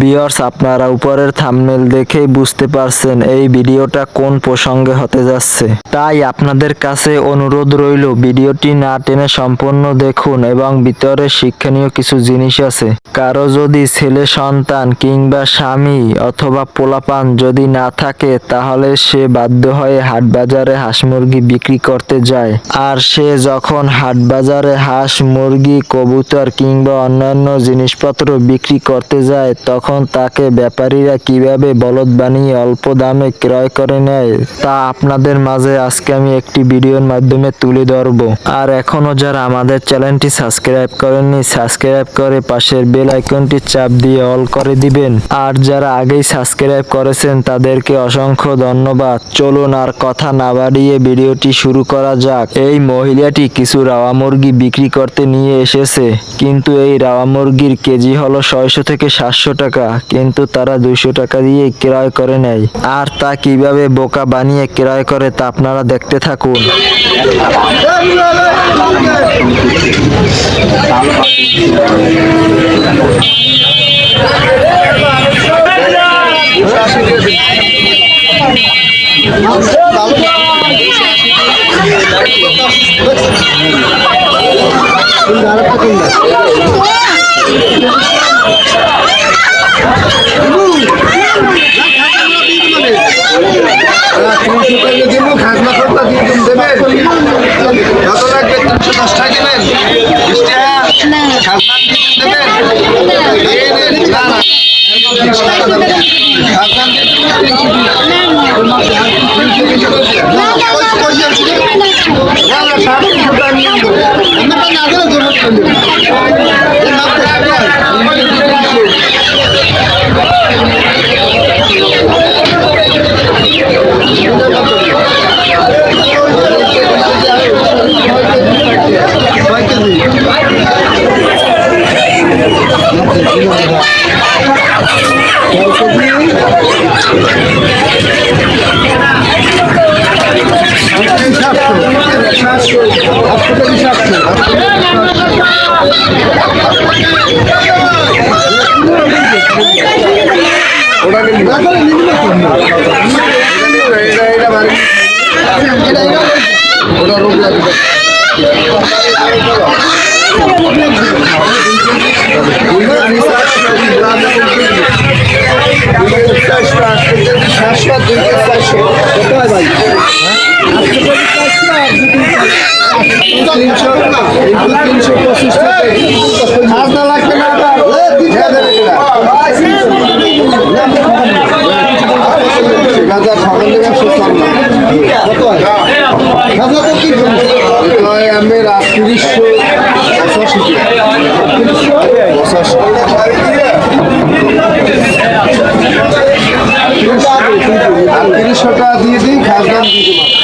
বিয়ার্স আপনারা উপরের থাম্বনেল দেখেই বুঝতে পারছেন এই ভিডিওটা কোন প্রসঙ্গে হতে যাচ্ছে। তাই আপনাদের কাছে অনুরোধ রইল, ভিডিওটি না টেনে সম্পূর্ণ দেখুন এবং ভিতরে শিক্ষণীয় কিছু জিনিস আছে। কারও যদি ছেলে, সন্তান কিংবা স্বামী অথবা পোলাপান যদি না থাকে, তাহলে সে বাধ্য হয়ে হাট বাজারে হাঁস মুরগি বিক্রি করতে যায়। আর সে যখন হাট বাজারে হাঁস, মুরগি, কবুতর কিংবা অন্যান্য জিনিসপত্র বিক্রি করতে যায়, তখন তাকে ব্যাপারীরা কীভাবে বলদ বানিয়ে অল্প দামে ক্রয় করে নেয়, তা আপনাদের মাঝে আজকে আমি একটি ভিডিওর মাধ্যমে তুলে ধরবো। আর এখনও যারা আমাদের চ্যানেলটি সাবস্ক্রাইব করেননি, সাবস্ক্রাইব করে পাশের বেল আইকনটি চাপ দিয়ে অল করে দিবেন। আর যারা আগেই সাবস্ক্রাইব করেছেন, তাদেরকে অসংখ্য ধন্যবাদ। চলুন আর কথা না বাড়িয়ে ভিডিওটি শুরু করা যাক। এই মহিলাটি কিছু রাওয়া মুরগি বিক্রি করতে নিয়ে এসেছে, কিন্তু এই রাওয়া মুরগির কেজি হলো ছয়শো থেকে সাতশো টাকা। কিন্তু তারা দুইশো টাকা দিয়ে ক্রয় করে নেয়। আর তা কীভাবে বোকা বানিয়ে ক্রয় করে তা আপনারা দেখতে থাকুন। তিনশো টাকা দিব খাজনা খরচা দিয়ে দিন দেবেন কত লাগবে তিনশো দশ টাকা দিবেন বিশ টাকা খাজনা দিয়ে দিন দেবেন দিয়ে দেন। না না বিশ টাকা দেবেন। খাজনা দিয়ে দিন, তিনশো বিশ। তিনশো বিশ করে দেন। না, কই- কই যাচ্ছি রে? না, না, সাড়ে তিনশো টাকা নিয়ে নেব। আমরা তো না গেলে জমা করে নেব। এই মাত্র একবার। তিনশো বিশ। ছয় কেজি সাতশো আটশো কেজি সাতশো ওটা নিবি এটা এটা মানে ওটা রোগ লাগবে তিনশো পঁচিশ টাকা খাজনা লাগবে না গাজা লেগে সুস্থ কত গাজা তো কি হয় আমি রাত তিরিশশো পঁচাশি। পঁচাশি। আর তিরিশশো টাকা দিয়ে দিই খাজনা দিয়ে দিলাম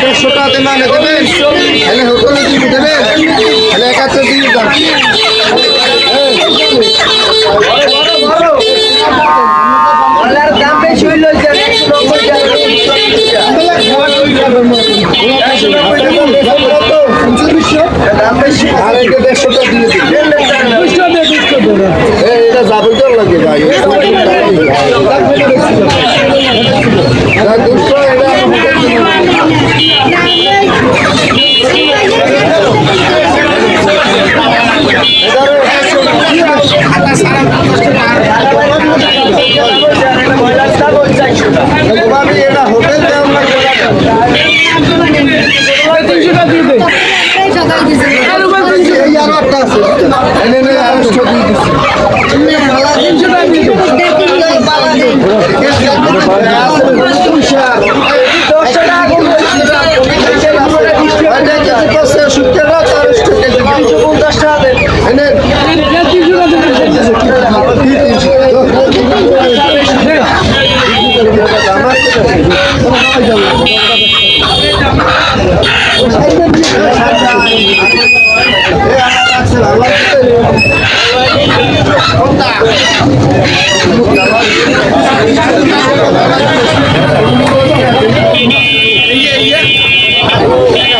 দেড়শো টাকা দেন দেবেন তাহলে হোটেলে দিয়ে দেবেন তাহলে একাত্তর এই, এটা যাবে লাগে ভাই। দুশো এটা শুক্রেরা চারশো কেজি পাঁচশো পঞ্চাশ টাকা এনে Yeah, yeah.